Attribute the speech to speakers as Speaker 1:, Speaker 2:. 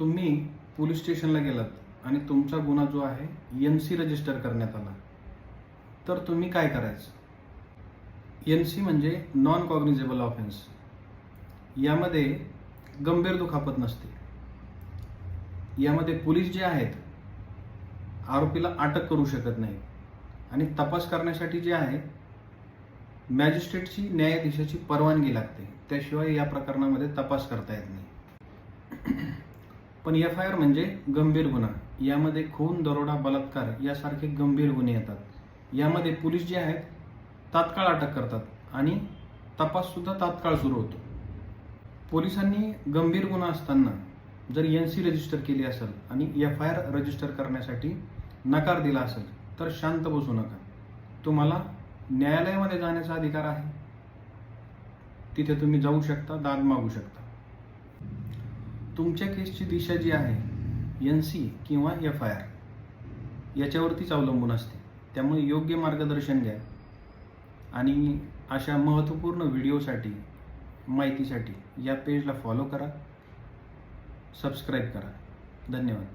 Speaker 1: तुम्ही पोलीस स्टेशनला गेलात आणि तुमचा गुन्हा जो आहे एन सी रजिस्टर करण्यात आला. तर तुम्ही काय करायचं? एन सी म्हणजे नॉन कॉग्निजेबल ऑफेन्स यामध्ये गंभीर दुखापत नसते. यामध्ये पोलीस जे आहेत आरोपीला अटक करू शकत नाही. आणि तपास करण्यासाठी जे आहे मॅजिस्ट्रेटची न्यायाधीशाची परवानगी लागते. त्याशिवाय या प्रकरणामध्ये तपास करता येत नाही. पण एफ आय आर म्हणजे गंभीर गुन्हा. यामध्ये खून दरोडा बलात्कार यासारखे गंभीर गुन्हे येतात. यामध्ये पोलीस जे आहेत तात्काळ अटक करतात आणि तपाससुद्धा तात्काळ सुरू होतो. पोलिसांनी गंभीर गुन्हा असताना जर एन सी रजिस्टर केली असेल आणि एफ आय आर रजिस्टर करण्यासाठी नकार दिला असेल तर शांत बसू नका. तुम्हाला न्यायालयामध्ये जाण्याचा अधिकार आहे. तिथे तुम्ही जाऊ शकता दाद मागू शकता. तुमच्या केसची दिशा जी आहे एन सी किंवा एफ आय आर याच्यावरतीच अवलंबून असते. त्यामुळे योग्य मार्गदर्शन घ्या. आणि अशा महत्त्वपूर्ण व्हिडिओसाठी माहितीसाठी या पेजला फॉलो करा. सबस्क्राईब करा. धन्यवाद.